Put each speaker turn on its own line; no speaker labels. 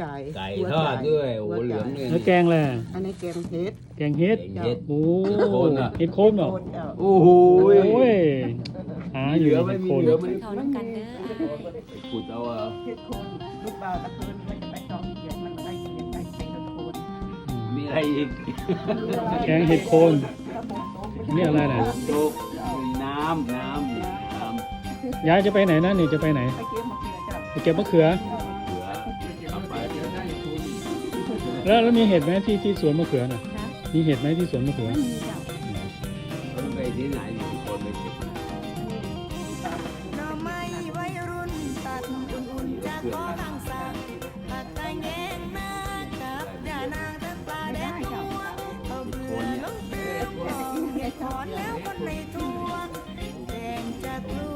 ไก่ไก่หัวทอดด้วยโอ้โหหัวเหลืองไก่เล
ยแล้วแก
งแหละ
อัน
นี้แกงเห็ด
แกงเฮ็ด
แกงเห็ด
โอ้เห็ดโคนอะเห็ดโคนเหรอโค
นเจ้า
โอ้โหโอ้ย
หามีอเหยู่ลือไหมเห็ดมีโคนเหลือ
ไหมเขาน้ำก
ันเด้ออะ
ขุดเอาอะ
เห็ดโคนลูกบ่าวตะเพินมันจะไปจองเกียรมันได้เกียรได้เห็ดโคน
มี
อะไรอีกแกงเห็ดโคน
นี่อะไรน่ะโจ๊ก
มีน้ำน้ำน้ำ
ยายจะไปไหนนะนี่จะไปไหน
ไ
ปเก็บมะเขือเจ
้าไป
แล้วแล้วมีเห็
ดไหมที่ที่สวนมะเขือน่ะมีเห็ดไหมที่สวนมะเขือไม
่มีจ้า
ไปที่ไหนครั
แบล้วคนไม่ทัวแดงจะกลัว